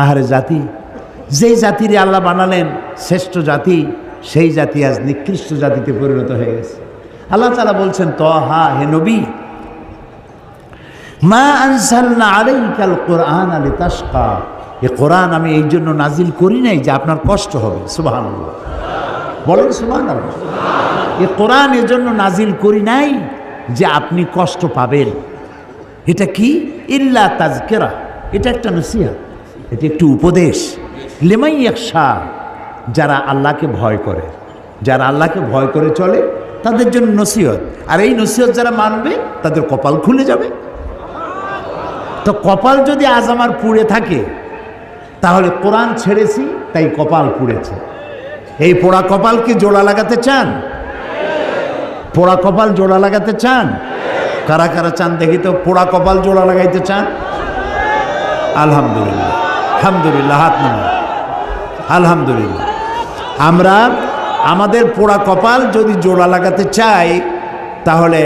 আহারে জাতি, যেই জাতিরে আল্লাহ বানালেন শ্রেষ্ঠ জাতি, সেই জাতি আজ নিকৃষ্ট জাতিতে পরিণত হয়ে গেছে। আল্লাহ তালা বলছেন ত হা হে নবী, মা আনসালনা আলাইকাল কোরআন আলী তাসকা এ কোরআন আমি এই জন্য নাজিল করি নাই যে আপনার কষ্ট হবে। সুবাহান বলেন সুবাহান এ কোরআন এর জন্য নাজিল করি নাই যে আপনি কষ্ট পাবেন। এটা কি? ইল্লা তাজকেরা এটা একটা নসিহা এটা একটু উপদেশ। লেমাই একশা যারা আল্লাহকে ভয় করে। যারা আল্লাহকে ভয় করে চলে, তাদের জন্য নসিহত। আর এই নসিহত যারা মানবে, তাদের কপাল খুলে যাবে। তো কপাল যদি আজ আমার পুড়ে থাকে, তাহলে কোরআন ছেড়েছি, তাই কপাল পুড়েছে। এই পোড়া কপালকে জোড়া লাগাতে চান? পোড়া কপাল জোড়া লাগাতে চান? কারা কারা চান দেখি তো, পোড়া কপাল জোড়া লাগাইতে চান? আলহামদুলিল্লাহ। আলহামদুলিল্লাহ, হাত নামা আলহামদুলিল্লাহ। আমরা আমাদের পোড়া কপাল যদি জোড়া লাগাতে চাই, তাহলে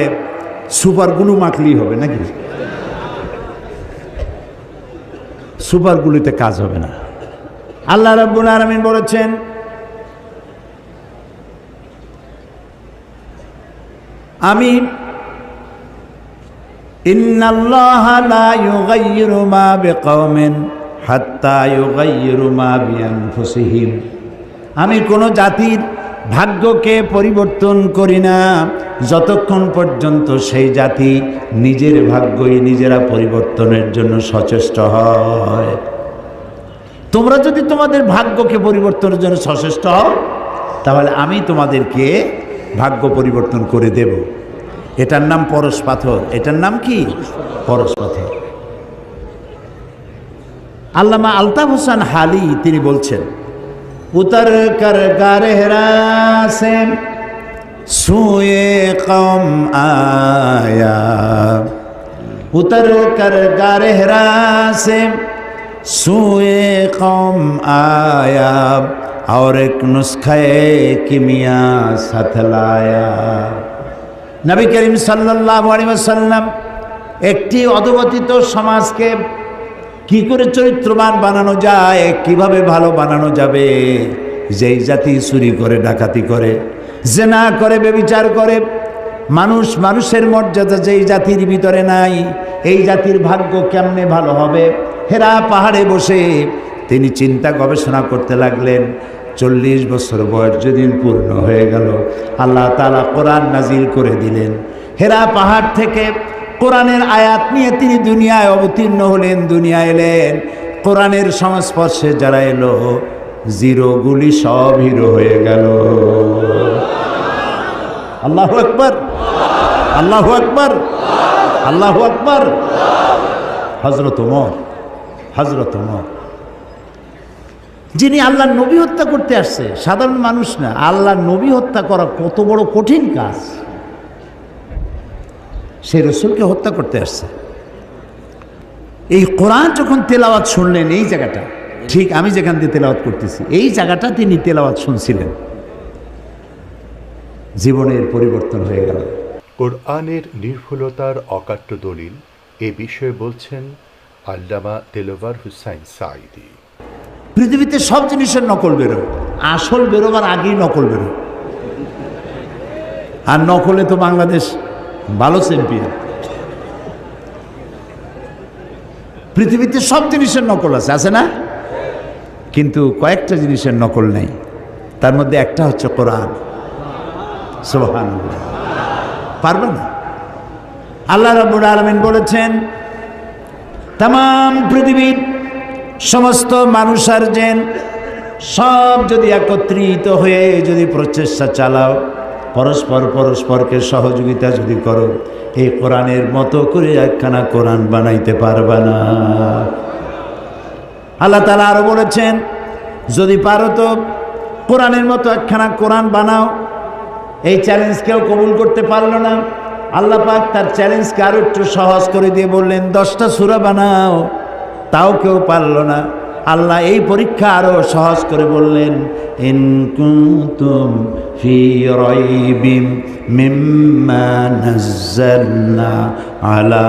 সুপার গুলু মাখলেই হবে, নাকি? সুপার গুলিতে কাজ হবে না। আল্লাহ রাব্বুল আলামিন বলেছেন, আমি ইন্নাল্লাহা লা ইউগাইয়িরু মা বিকওমিন। আমি কোনো জাতির ভাগ্যকে পরিবর্তন করি না। যতক্ষণ পর্যন্ত সেই জাতি নিজের ভাগ্যই নিজেরা পরিবর্তনের জন্য সচেষ্ট হয়। তোমরা যদি তোমাদের ভাগ্যকে পরিবর্তনের জন্য সচেষ্ট হও, তাহলে আমি তোমাদেরকে ভাগ্য পরিবর্তন করে দেব। এটার নাম পরশ পাথর। এটার নাম কি? পরশ পাথর। আল্লামা আলতাফ হোসেন হালি তিনি বলছেন उतर कर गहरा से सुए कौम आया उतर कर गहरा से सुए कौम आया और एक नुस्खे किमिया साथ लाया নবী করিম সাল্লাল্লাহু আলাইহি ওয়াসাল্লাম একটি অধবতিত সমাজকে কি করে চরিত্রবান বানানো যায়? কীভাবে ভালো বানানো যাবে? যেই জাতি চুরি করে, ডাকাতি করে, জেনা করে বেবিচার করে, মানুষ মানুষের মর্যাদা যেই জাতির ভিতরে নাই, এই জাতির ভাগ্য কেমনে ভালো হবে? হেরা পাহাড়ে বসে তিনি চিন্তা গবেষণা করতে লাগলেন। চল্লিশ বছর বয়স যেদিন পূর্ণ হয়ে গেল, আল্লাহ তালা কোরআন নাজিল করে দিলেন। হেরা পাহাড় থেকে কোরআনের আয়াত নিয়ে তিনি দুনিয়ায় অবতীর্ণ হলেন দুনিয়া এলেন। কোরআনের সংস্পর্শে যারা এলো জিরোগুলি সব হিরো হয়ে গেল। আল্লাহ আকবর। আল্লাহ আকবর। আল্লাহ আকবর। হজরত উমর হজরত উমর যিনি আল্লাহ নবী হত্যা করতে আসছে, সাধারণ মানুষ না আল্লাহ নবী হত্যা করা কত বড় কঠিন কাজ। সেই রসুলকে হত্যা করতে আসছে। এই কোরআন যখন তেলাওয়াত শুনলেন এই জায়গাটা ঠিক আমি যেখান দিয়ে তেলাওয়াত করতেছি এই জায়গাটা তিনি তেলাওয়াত শুনছিলেন। জীবনের পরিবর্তন হয়ে গেল। কোরআনের নির্ভুলতার অকাট্য দলিল এ বিষয়ে বলছেন আল্লামা দেলোয়ার হুসাইন সাইদি পৃথিবীতে সব জিনিসের নকল বেরো আসল বেরোবার আগেই নকল বেরো আর নকলে তো বাংলাদেশ চ্যাম্পিয়ন পৃথিবীতে সব জিনিসের নকল আছে আছে না? কিন্তু কয়েকটা জিনিসের নকল নেই। তার মধ্যে একটা হচ্ছে কোরআন। সোহান পারবে না? আল্লাহ রাবুল আলমিন বলেছেন তাম পৃথিবীর সমস্ত মানুষ আর জেন সব যদি একত্রিত হয়ে যদি প্রচেষ্টা চালাও পরস্পর পরস্পরকে সহযোগিতা যদি করো, এই কোরআনের মতো করে একখানা কোরআন বানাইতে পারবা না। আল্লাহ তালা আরও বলেছেন, যদি পারো তো কোরআনের মতো একখানা কোরআন বানাও। এই চ্যালেঞ্জ কেউ কবুল করতে পারল না। আল্লাহ পাক তার চ্যালেঞ্জকে আরও একটু সহজ করে দিয়ে বললেন, দশটা সুরা বানাও। তাও কেউ পারল না। আল্লাহ এই পরীক্ষা আরও সহজ করে বললেন আলা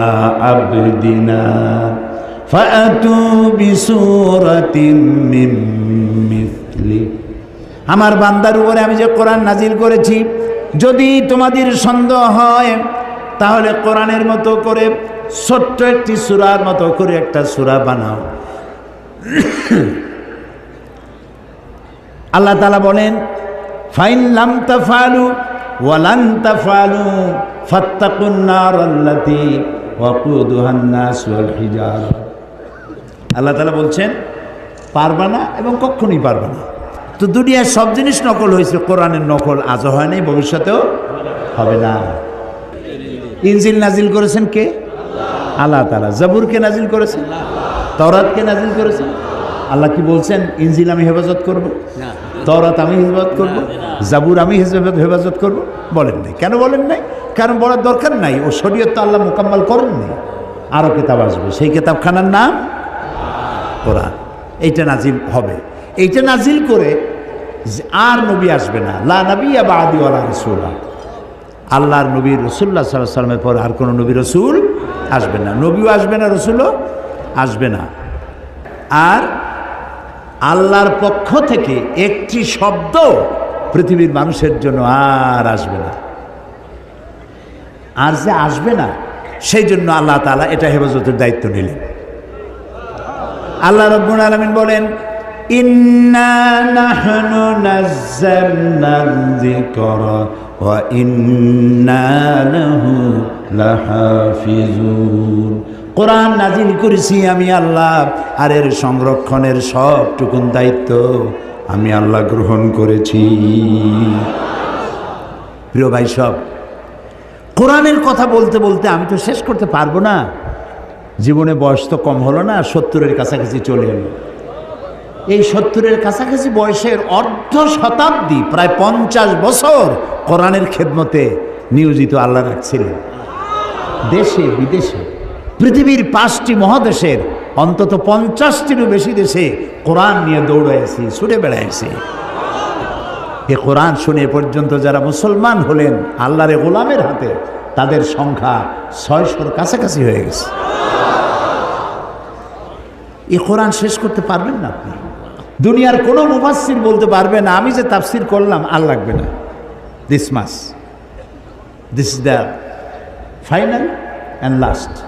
আমার বান্দার উপরে আমি যে কোরআন নাজিল করেছি, যদি তোমাদের সন্দেহ হয়, তাহলে কোরআনের মতো করে ছোট্ট একটি সুরার মতো করে একটা সুরা বানাও। আল্লাহ তালা বলেন, ফাইন লাম তাফালু ওয়ালান তাফালু ফাত্তাকুন নার আল্লাতি ওয়াকুদুহান ওয়াল হিজারা আল্লাহ তালা বলছেন, পারবা না এবং কখনোই পারবা না। তো দুনিয়ার সব জিনিস নকল হয়েছে, কোরআনের নকল আজও হয় নাই, ভবিষ্যতেও হবে না। ইনজিল নাজিল করেছেন কে? আল্লাহ তালা জাবুরকে নাজিল করেছেন? তরাতকে নাজিল করেছেন আল্লাহ কি বলছেন? ইনজিল আমি হেফাজত করব? তরাত আমি হেফাজত করব? জাবুর আমি হেফাজত হেফাজত করব? বলেন নাই। কেন বলেন নাই? কারণ বলার দরকার নাই। ও শরীয়ত তো আল্লাহ মোকাম্মল করেননি। আরও কেতাব আসবে। সেই কেতাবখানার নাম কোরআন। এইটা নাজিল হবে। এইটা নাজিল করে যে আর নবী আসবে না। লা নবী বা আদিওয়ালা রসুল্লাহ আল্লাহর নবী রসুল্লাহ সাল্লাহ সাল্লামের পর আর কোনো নবী রসুল আসবে না। নবীও আসবে না রসুলও আসবে না। আর আল্লাহর পক্ষ থেকে একটি শব্দ পৃথিবীর মানুষের জন্য আর আসবে না। আর যে আসবে না, সেই জন্য আল্লাহ তালা এটা হেফাজতের দায়িত্ব নিলেন। আল্লাহ রব্বুল আলমিন বলেন, ইন্না কোরআন নাজিল করেছি আমি আল্লাহ। আর এর সংরক্ষণের সবটুকুন দায়িত্ব আমি আল্লাহ গ্রহণ করেছি। প্রিয় ভাই সব, কোরআনের কথা বলতে বলতে আমি তো শেষ করতে পারব না। জীবনে বয়স তো কম হলো না, সত্তরের কাছাকাছি চলে এলো। এই সত্তরের কাছাকাছি বয়সের অর্ধ শতাব্দী, প্রায় পঞ্চাশ বছর কোরআনের খেদমতে নিয়োজিত আল্লাহ রাখছিলেন। দেশে, বিদেশে। পৃথিবীর পাঁচটি মহাদেশের অন্তত পঞ্চাশটিরও বেশি দেশে কোরআন নিয়ে দৌড়াইছি ছুটে বেড়াইছি এ কোরআন শুনে পর্যন্ত যারা মুসলমান হলেন, আল্লাহর গোলামের হাতে তাদের সংখ্যা ছয়শোর কাছাকাছি হয়ে গেছে। এ কোরআন শেষ করতে পারবেন না আপনি। দুনিয়ার কোনো মুফাসির বলতে পারবে না, আমি যে তাফসির করলাম, আর লাগবে না। This mass this is the final and last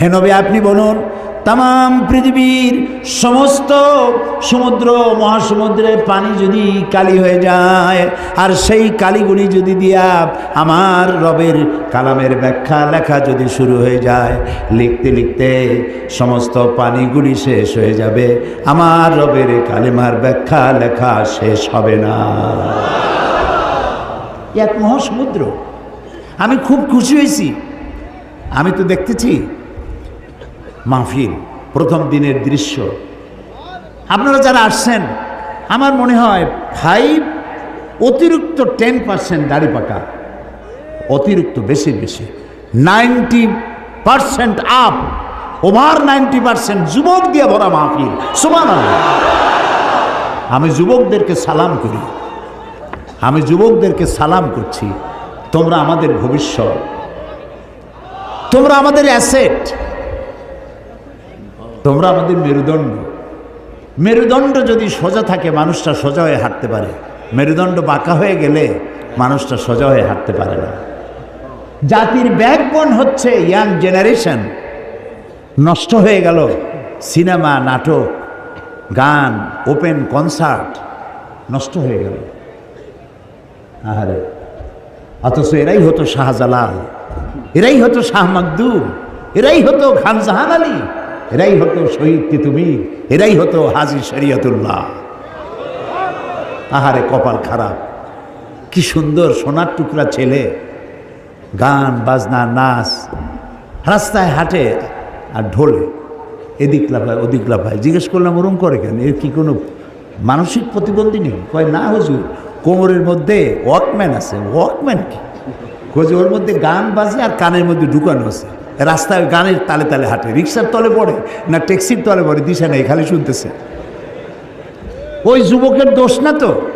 হে নবী, আপনি বলুন তাম পৃথিবীর সমস্ত সমুদ্র, মহাসমুদ্রের পানি যদি কালি হয়ে যায়, আর সেই কালিগুলি যদি দিয়া আমার রবের কালামের ব্যাখ্যা লেখা যদি শুরু হয়ে যায়, লিখতে লিখতে সমস্ত পানিগুলি শেষ হয়ে যাবে, আমার রবের কালিমার ব্যাখ্যা লেখা শেষ হবে না। এক মহাসমুদ্র। আমি খুব খুশি হয়েছি। আমি তো দেখতেছি মাহফিল, প্রথম দিনের দৃশ্য। আপনারা যারা আসছেন, আমার মনে হয় ফাইভ অতিরিক্ত টেন পার্সেন্ট দাড়ি পাকা, অতিরিক্ত বেশি বেশি। Ninety percent up over ninety percent যুবক দিয়ে ভরা মাহফিল সমান আমি যুবকদেরকে সালাম করি, আমি যুবকদেরকে সালাম করছি, তোমরা আমাদের ভবিষ্যৎ, তোমরা আমাদের অ্যাসেট তোমরা আমাদের মেরুদণ্ড। মেরুদণ্ড যদি সোজা থাকে, মানুষটা সোজা হয়ে হাঁটতে পারে। মেরুদণ্ড বাঁকা হয়ে গেলে মানুষটা সোজা হয়ে হাঁটতে পারে না। জাতির ব্যাকবোন হচ্ছে ইয়াং জেনারেশন নষ্ট হয়ে গেল সিনেমা, নাটক, গান ওপেন কনসার্ট নষ্ট হয়ে গেল। আহারে। অথচ এরাই হতো শাহজালাল। এরাই হতো শাহ মাকদুম। এরাই হতো খান জাহান আলী। এরাই হতো শহীদ তিতুমি এরাই হতো হাজি শরিয়তুল্লাহ। আহারে কপাল খারাপ। কি সুন্দর সোনার টুকরা ছেলে। গান, বাজনা, নাচ। রাস্তায় হাঁটে আর ঢোলে। এদিক লাফায়, ওদিক লাফায়। জিজ্ঞেস করলাম, ওরম করে কেন? এর কি কোনো মানসিক প্রতিবন্ধী নেই? কয়, না হুজুর, কোমরের মধ্যে ওয়াকম্যান আছে। ওয়াকম্যান কি? কয়ে ওর মধ্যে গান বাজে আর কানের মধ্যে ঢুকানো আছে। রাস্তায় গানের তালে তালে হাঁটে। রিক্সার তলে পড়ে না ট্যাক্সির তলে পড়ে, দিশা নেই, খালি শুনতেছে। ওই যুবকের দোষ না তো?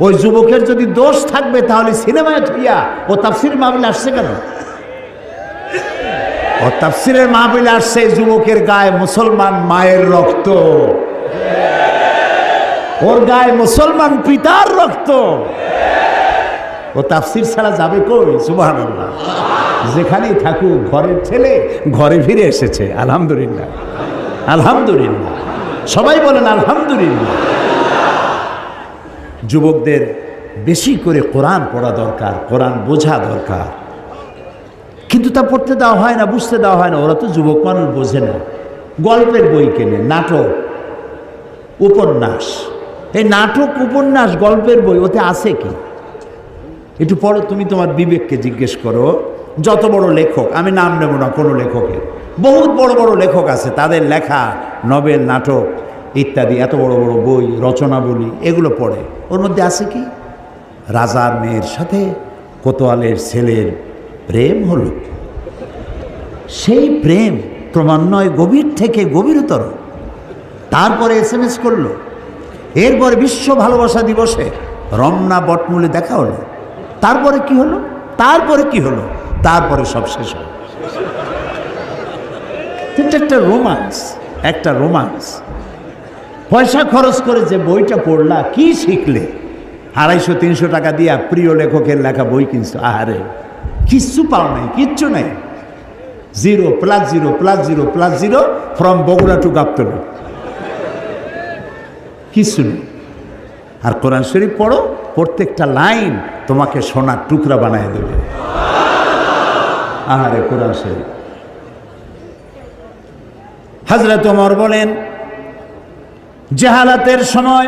ওই যুবকের যদি দোষ থাকবে, তাহলে সিনেমায় থইয়া ও তাফসির মাহবিল আসছে কেন? ও তাফসিরের মাহবিল আসছে যুবকের গায়ে মুসলমান মায়ের রক্ত। ওর গায়ে মুসলমান পিতার রক্ত। ও তাফসির ছাড়া যাবে কই? সুবাহ যেখানেই থাকুক, ঘরের ছেলে ঘরে ফিরে এসেছে। আলহামদুলিল্লাহ। আলহামদুলিল্লাহ। সবাই বলেন আলহামদুলিল্লাহ। যুবকদের বেশি করে কোরআন পড়া দরকার, কোরআন বোঝা দরকার। কিন্তু তা পড়তে দেওয়া হয় না, বুঝতে দেওয়া হয় না। ওরা তো যুবক মানুষ, বোঝে না। গল্পের বই কেনে, নাটক, উপন্যাস। এই নাটক, উপন্যাস, গল্পের বই, ওতে আছে কি? একটু পড়ো, তুমি তোমার বিবেককে জিজ্ঞেস করো। যত বড় লেখক, আমি নাম নেব না কোনো লেখকের, বহুত বড় বড় লেখক আছে, তাদের লেখা নভেল নাটক ইত্যাদি, এত বড় বড় বই, রচনাবলী, এগুলো পড়ে। ওর মধ্যে আছে কি? রাজার মেয়ের সাথে কোতোয়ালের ছেলের প্রেম হলো। সেই প্রেম ক্রমান্বয়ে গভীর থেকে গভীরতর। তারপরে এস এম এস করল। এরপরে বিশ্ব ভালোবাসা দিবসে রমনা বটমূলে দেখা হলো। তারপরে কি হলো? তারপরে কি হলো? তারপরে সব শেষ হলো এটা একটা রোমান্স একটা রোমান্স পয়সা খরচ করে যে বইটা পড়লা, কি শিখলে? আড়াইশো, তিনশো টাকা দিয়া প্রিয় লেখকের লেখা বই কিনছো। আহারে, কিচ্ছু পাও নাই, কিচ্ছু নাই। Zero plus zero plus zero plus zero from Bogura to Gabtoli. কিচ্ছু নেই। আর কোরআন শরীফ পড়ো, প্রত্যেকটা লাইন তোমাকে সোনার টুকরা বানায় দেবে। আহারে কোরআন শরীফ। হাজরত ওমর বলেন, জেহালাতের সময়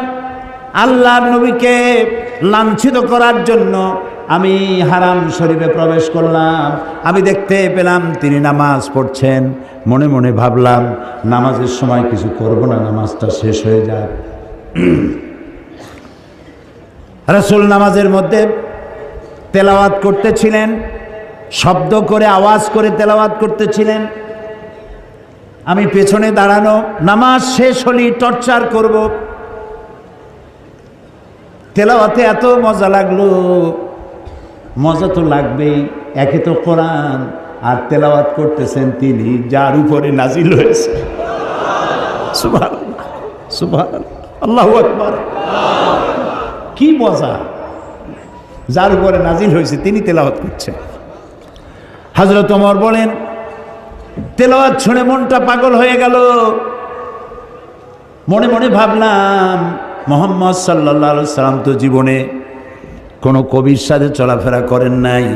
আল্লাহর নবীকে লাঞ্ছিত করার জন্য আমি হারাম শরীফে প্রবেশ করলাম। আমি দেখতে পেলাম তিনি নামাজ পড়ছেন। মনে মনে ভাবলাম, নামাজের সময় কিছু করব না, নামাজটা শেষ হয়ে যাক। রসুল নামাজের মধ্যে তেলাওয়াত করতেছিলেন। শব্দ করে, আওয়াজ করে তেলাওয়াত করতেছিলেন। আমি পেছনে দাঁড়ানো, নামাজ শেষ হলি টর্চার করব। তেলাওয়াতে এত মজা লাগল। মজা তো লাগবেই, একে তো কোরআন আর তেলাওয়াত করতেছেন তিনি, যার উপরে নাজিল হয়েছে। আল্লাহ কি মজা, যার উপরে নাজিল হয়েছে, তিনি তেলাওয়াত করছেন। হাজরত ওমর বলেন, তেলাওয়াত শুনে মনটা পাগল হয়ে গেল। মনে মনে ভাবলাম, মোহাম্মদ সাল্লা সাল্লাম তো জীবনে কোনো কবির সাথে চলাফেরা করেন নাই।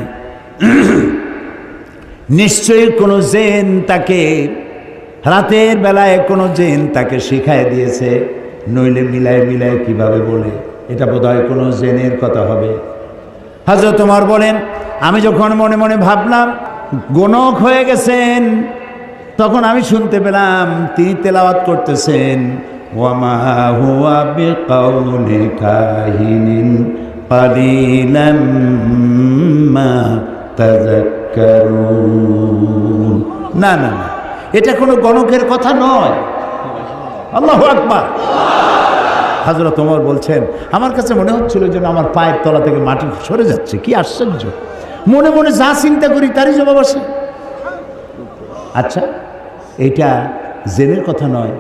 নিশ্চয়ই কোনো জেন তাকে রাতের বেলায় কোনো জেন তাকে শিখায় দিয়েছে, নইলে মিলায় মিলায় কীভাবে বলে? এটা বোধহয় কোনো জেনের কথা হবে। হাজরত তোমার বলেন, আমি যখন মনে মনে ভাবলাম গণক হয়ে গেছেন। তখন আমি শুনতে পেলাম, তিনি তেলাওয়াত করতেছেন, ওয়ামা হুয়া না না না, এটা কোনো গণকের কথা নয়। আল্লাহু আকবার। হাজরত তোমার বলছেন, আমার কাছে মনে হচ্ছিল যেন আমার পায়ের তলা থেকে মাটি সরে যাচ্ছে, কি আশ্চর্য। মনে মনে যা চিন্তা করি তারই জবাব আসে। আচ্ছা এটা জেনের কথা নয়,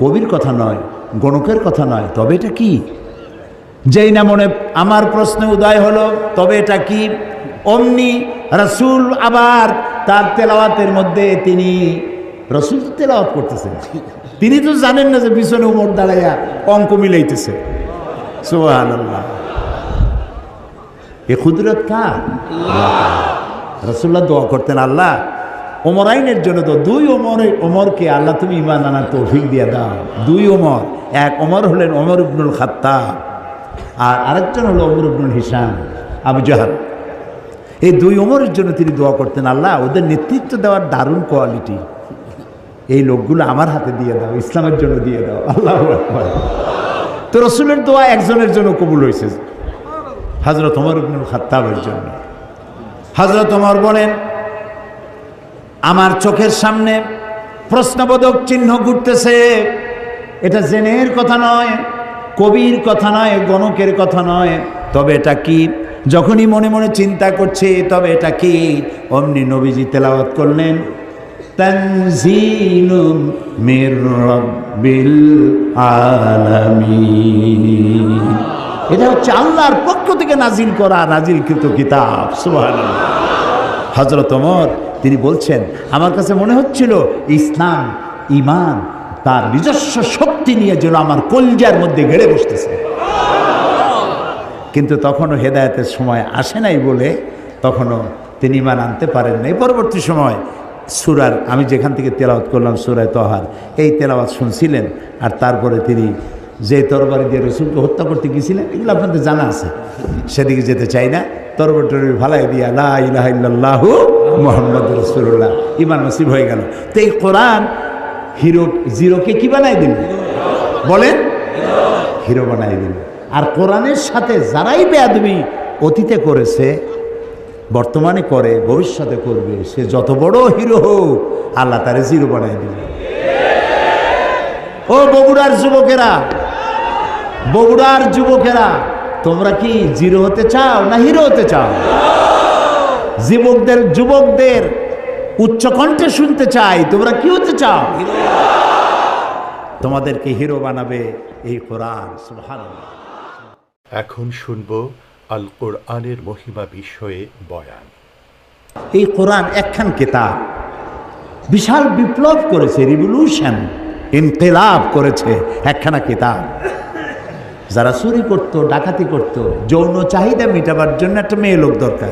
কবির কথা নয়, গণকের কথা নয়, তবে এটা কি? যেই না মনে আমার প্রশ্নে উদয় হলো, তবে এটা কি? অমনি রসুল আবার তার তেলাওয়াতের মধ্যে তিনি রসুল তেলাওয়াত করতেছেন। তিনি তো জানেন না যে পিছনে উমর দাঁড়াইয়া অঙ্ক মিলাইতেছে। সোহান আল্লাহ এ ক্ষুদরত কার? রসুল্লাহ দোয়া করতেন আল্লাহ ওমর আইনের জন্য তো দুই ওমরে ওমরকে আল্লাহ তুমি ইমান আনার তৌফিক দিয়ে দাও। দুই ওমর এক ওমর হলেন ওমর ইবনুল খাত্তা আর আরেকজন হলো ওমর ইবনুল হিসাম আবু জাহাল। এই দুই ওমরের জন্য তিনি দোয়া করতেন আল্লাহ ওদের নেতৃত্ব দেওয়ার দারুণ কোয়ালিটি। এই লোকগুলো আমার হাতে দিয়ে দাও ইসলামের জন্য দিয়ে দাও। আল্লাহ তো রসুলের দোয়া একজনের জন্য কবুল হয়েছে। হজরত ওমর ইবনুল খাত্তাবের জন্য। হজরত ওমর বলেন, আমার চোখের সামনে প্রশ্নবোধক চিহ্ন ঘুরতেছে। এটা জেনের কথা নয়, কবির কথা নয়, গণকের কথা নয়। তবে এটা কি? যখনই মনে মনে চিন্তা করছে, তবে এটা কি? অমনি নবীজি তেলাওয়াত করলেন মির রাব্বিল আলামিন। এটা হচ্ছে আল্লাহর পক্ষ থেকে নাজিল করা নাজিলকৃত কিতাব। সুবহানাল্লাহ। হজরত ওমর, তিনি বলছেন, আমার কাছে মনে হচ্ছিল ইসলাম ইমান তার নিজস্ব শক্তি নিয়ে যেন আমার কলজার মধ্যে গেড়ে বসতেছে। কিন্তু তখনও হেদায়েতের সময় আসে নাই বলে তখনও তিনি ইমান আনতে পারেন নাই। পরবর্তী সময় সুরার, আমি যেখান থেকে তেলাওয়াত করলাম সুরায় তহার, এই তেলাওয়াত শুনছিলেন আর তারপরে তিনি যে তরবারি দিয়ে রসুলকে হত্যা করতে গিয়েছিলেন এগুলো আপনাদের জানা আছে। সেদিকে যেতে চাই না। তরবারি টরবারি ভালাই দিয়া মোহাম্মদ রসুল্লাহ ইমান নসিব হয়ে গেল। তো এই কোরআন হিরো, জিরোকে কি বানাই দিল? বলেন। হিরো বানাই দিল। আর কোরআনের সাথে যারাই বেয়াদবি অতীতে করেছে, বর্তমানে করে, ভবিষ্যতে করবে, সে যত বড় হিরো হোক, আল্লাহ তারে জিরো বানাই দিল। ও বগুড়ার যুবকেরা বগুড়ার যুবকেরা তোমরা কি জিরো হতে চাও না হিরো হতে চাও? যুবকদের যুবকদের উচ্চ কণ্ঠে শুনতে চাই তোমরা কি হতে চাও? তোমাদেরকে হিরো বানাবে এই কোরআন এখন শুনব আল কোরআনের মহিমা বিষয়ে বয়ান। এই কোরআন একখান কেতাব বিশাল বিপ্লব করেছে রিভলিউশন ইনকিলাব করেছে একখানা কিতাব। যারা চুরি করতো, ডাকাতি করত, যৌন চাহিদা মেটাবার জন্য একটা মেয়ে লোক দরকার।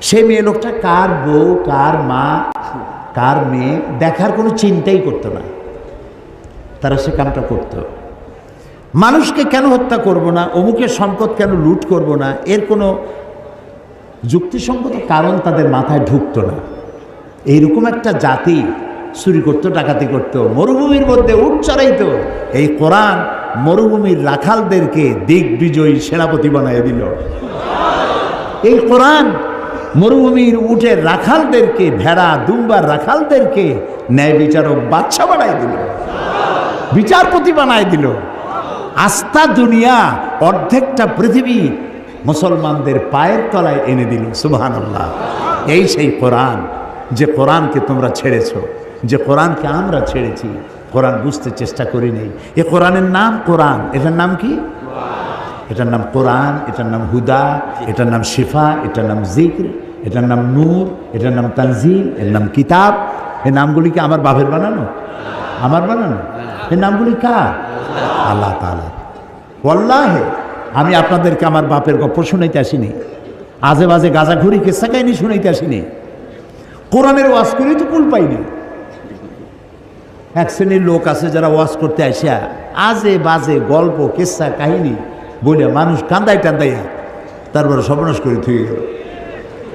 সেই মেয়ে লোকটা কার বউ, কার মা, কার মেয়ে দেখার কোনো চিন্তাই করতো না। তারা সে কামটা করতো। মানুষকে কেন হত্যা করব না, অমুকের সম্পদ কেন লুট করব না, এর কোনো যুক্তিসঙ্গত কারণ তাদের মাথায় ঢুকতো না। এইরকম একটা জাতি চুরি করতো, ডাকাতি করতো, মরুভূমির মধ্যে উঠ এই কোরআন মরুভূমির রাখালদেরকে দিগ্বিজয়ী সেনাপতি বানাই দিল। এই কোরআন মরুভূমির উঠের রাখালদেরকে, ভেড়া, দুম্বার রাখালদেরকে ন্যায় বিচারক বাচ্চা বানাই দিল। বিচারপতি বানাই দিল। আস্থা দুনিয়া, অর্ধেকটা পৃথিবী মুসলমানদের পায়ের তলায় এনে দিল। সুবহান আল্লাহ এই সেই কোরআন যে কোরআনকে তোমরা ছেড়েছ, যে কোরআনকে আমরা ছেড়েছি। কোরআন বুঝতে চেষ্টা করি নেই। এ কোরআনের নাম কোরআন। এটার নাম কি? এটার নাম কোরআন, এটার নাম হুদা, এটার নাম শিফা, এটার নাম জিক্র এটার নাম নূর, এটার নাম তানজিল, এর নাম কিতাব। এই নামগুলি কি আমার বাপের বানানো? আমার বানানো? এই নামগুলি কার? আল্লাহ তালা ওল্লাহে আমি আপনাদেরকে আমার বাপের গপ্প শুনাইতে আসিনি। আজে বাজে গাজা ঘুরি কেসা কাহিনী শুনাইতে আসিনি। কোরআনের ওয়াজ করেই তো কুল পাইনি। এক শ্রেণির লোক আছে যারা ওয়াজ করতে আসিয়া আজে বাজে গল্প, কেসা, কাহিনী বলে মানুষ কান্দাই টান্দাইয়া তারপরে সর্বনাশ করে থুয়ে গেল।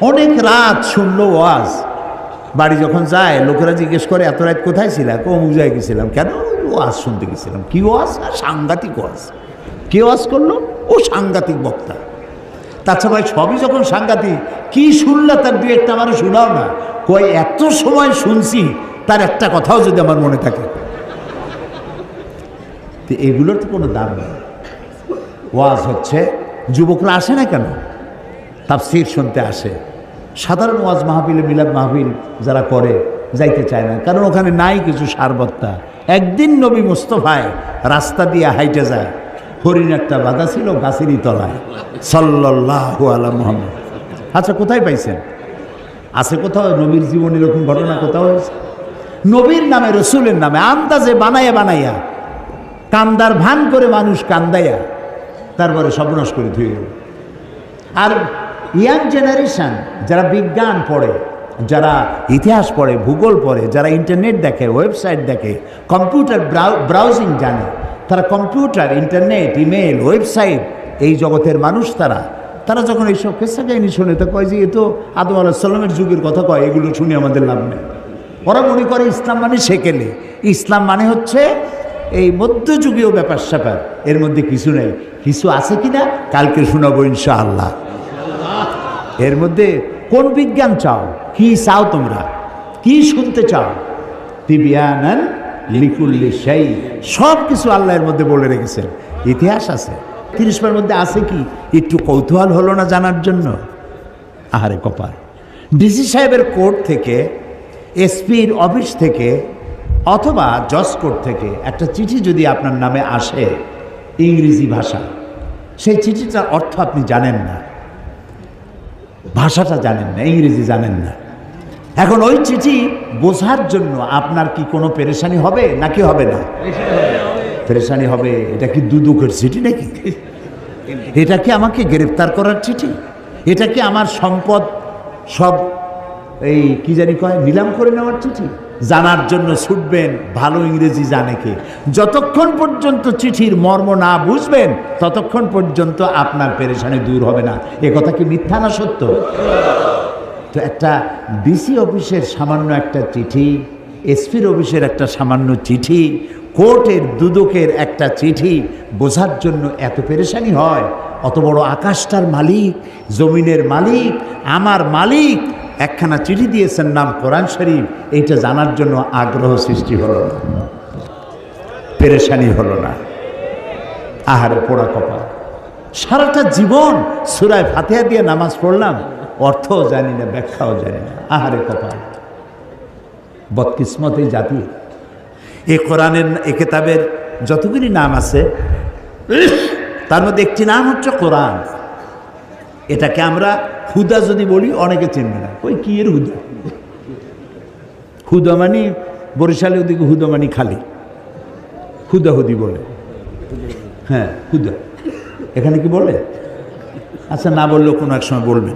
অনেক রাত শুনলো ওয়াজ। বাড়ি যখন যায়, লোকেরা জিজ্ঞেস করে, এত রাত কোথায় ছিলাম কমুক যায় গেছিলাম। কেন? ওয়াজ শুনতে গেছিলাম। কি ওয়াজ? সাংঘাতিক ওয়াজ। কে ওয়াজ করল? ও সাংঘাতিক বক্তা। তাছাড়া সবই যখন সাংঘাতিক, কি শুনলা তার দু একটা আমার শোনাও না। কয়, এত সময় শুনছি তার একটা কথাও যদি আমার মনে থাকে। তো এগুলোর তো কোনো দাম নেই। ওয়াজ হচ্ছে, যুবকরা আসে না কেন? তাফসির শুনতে আসে। সাধারণ ওয়াজ মাহফিলে, মিলাদ মাহফিল যারা করে, যাইতে চায় না। কারণ ওখানে নাই কিছু সারবত্তা। একদিন নবী মুস্তফায় রাস্তা দিয়ে হাইটে যায়। হরিণ একটা বাধা ছিল গাছেরই তলায়। সাল্লাহ আলা মোহাম্মদ। আচ্ছা কোথায় পাইছেন? আছে কোথাও নবীর জীবনে এরকম ঘটনা কোথাও হয়েছে? নবীর নামে, রসুলের নামে, আন্দাজে বানাইয়া বানাইয়া, কান্দার ভান করে মানুষ কান্দাইয়া, তারপরে সর্বনাশ করে ধুয়ে গেল আর ইয়াং জেনারেশন, যারা বিজ্ঞান পড়ে, যারা ইতিহাস পড়ে, ভূগোল পড়ে, যারা ইন্টারনেট দেখে, ওয়েবসাইট দেখে, কম্পিউটার ব্রাউজিং জানে, তারা কম্পিউটার, ইন্টারনেট, ইমেল, ওয়েবসাইট, এই জগতের মানুষ তারা। তারা যখন এইসব কেসা কাহিনী শোনে, তা কয় যে, এ তো আদম আলাহ সাল্লামের যুগের কথা কয়, এগুলো শুনে আমাদের লাভ নেই। ওরা মনে করে ইসলাম মানে সেকেলে। ইসলাম মানে হচ্ছে এই মধ্যযুগীয় ব্যাপার স্যাপার। এর মধ্যে কিছু নেই। কিছু আছে কি না কালকে শোনাবো ইনশাআল্লাহ। এর মধ্যে কোন বিজ্ঞান চাও? কি চাও তোমরা? কি শুনতে চাও? তিবিয়ানান লিকুল্লি সেই সব কিছু আল্লাহর মধ্যে বলে রেখেছেন। ইতিহাস আছে। তিরিশটার মধ্যে আছে কি? একটু কৌতূহল হলো না জানার জন্য? আহারে কপাল। ডিসি সাহেবের কোর্ট থেকে এসপির অফিস থেকে অথবা জজ কোর্ট থেকে একটা চিঠি যদি আপনার নামে আসে ইংরেজি ভাষা, সেই চিঠিটার অর্থ আপনি জানেন না। ভাষাটা জানেন না, ইংরেজি জানেন না। এখন ওই চিঠি বোঝার জন্য আপনার কি কোনো পেরেশানি হবে নাকি হবে না? পেরেশানি হবে, এটা কি দুদুকের চিঠি নাকি? এটা কি আমাকে গ্রেপ্তার করার চিঠি? এটা কি আমার সম্পদ সব এই কি জানি কয়, নিলাম করে নেওয়ার চিঠি। জানার জন্য ছুটবেন, ভালো ইংরেজি জানে কে। যতক্ষণ পর্যন্ত চিঠির মর্ম না বুঝবেন, ততক্ষণ পর্যন্ত আপনার পেরেশানি দূর হবে না। এ কথা কি মিথ্যা না সত্য? তো একটা ডিসি অফিসের সামান্য একটা চিঠি, এসপির অফিসের একটা সামান্য চিঠি, কোর্টের দুদকের একটা চিঠি, বোঝার জন্য এত পেরেশানি হয়। অত বড় আকাশটার মালিক, জমিনের মালিক, আমার মালিক একখানা চিঠি দিয়েছেন নাম কোরআন শরীফ, এইটা জানার জন্য আগ্রহ সৃষ্টি হলো না। পেরেশানি হলো না। আহারে পোড়া কপাল। সারাটা জীবন সুরায় ফাতেহা দিয়ে নামাজ পড়লাম, অর্থও জানি না, ব্যাখ্যাও জানি না। আহারে কপাল। বদকিসমত এই জাতি। এ কোরআনের এ কেতাবের যতগুলি নাম আছে, তার মধ্যে একটি নাম হচ্ছে কোরআন। এটাকে আমরা হুদা যদি বলি, অনেকে চিনবে না। ওই কি এর হুদা? হুদা মানে বরিশালে ওদিকে হুদা মানে খালি। হুদাহুদি বলে। হ্যাঁ হুদা। এখানে কি বলে? আচ্ছা না বললেও কোনো এক সময় বলবেন।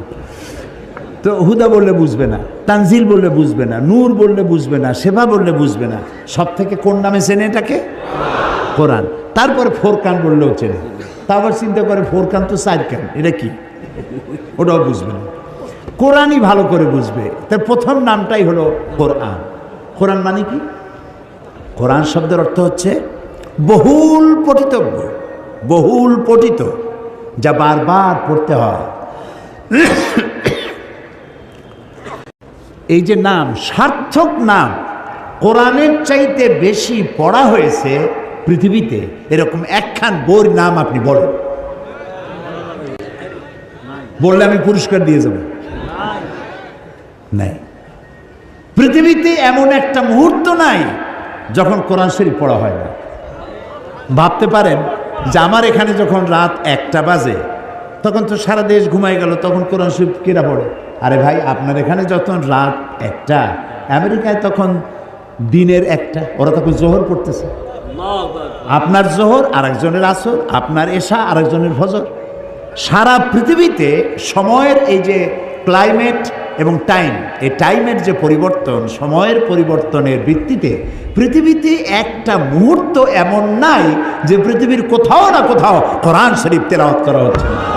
তো হুদা বললে বুঝবে না, তানজিল বললে বুঝবে না, নূর বললে বুঝবে না সেবা বললে বুঝবে না। সব থেকে কোন নামে চেনে এটাকে? কোরআন। তারপরে ফোরকান বললেও চেনে। তা আবার চিন্তা করে, ফোরকান তো কান এটা কি? ওটাও বুঝবে না। কোরআনই ভালো করে বুঝবে। তার প্রথম নামটাই হলো কোরআন। কোরআন মানে কি? কোরআন শব্দের অর্থ হচ্ছে বহুল পঠিতব্য। বহুল পঠিত, যা বারবার পড়তে হয়। এই যে নাম, সার্থক নাম, কোরআনের চাইতে বেশি পড়া হয়েছে পৃথিবীতে, এরকম একখান বইর নাম আপনি বলেন। বললে আমি পুরস্কার দিয়ে যাব। নাই। পৃথিবীতে এমন একটা মুহূর্ত নাই যখন কোরআন শরীফ পড়া হয় না। ভাবতে পারেন যে আমার এখানে যখন রাত একটা বাজে তখন তো সারা দেশ ঘুমাই গেল তখন কোরআন শরীফ কেরা পড়ে? আরে ভাই আপনার এখানে যখন রাত একটা আমেরিকায় তখন দিনের একটা ওরা তখন জোহর পড়তেছে। আপনার জোহর আরেকজনের আসর আপনার এশা আরেকজনের ফজর। সারা পৃথিবীতে সময়ের এই যে ক্লাইমেট এবং টাইম, এই টাইমের যে পরিবর্তন, সময়ের পরিবর্তনের ভিত্তিতে পৃথিবীতে একটা মুহূর্ত এমন নাই যে পৃথিবীর কোথাও না কোথাও কোরআন শরীফ তেলাওয়াত করা হচ্ছে না।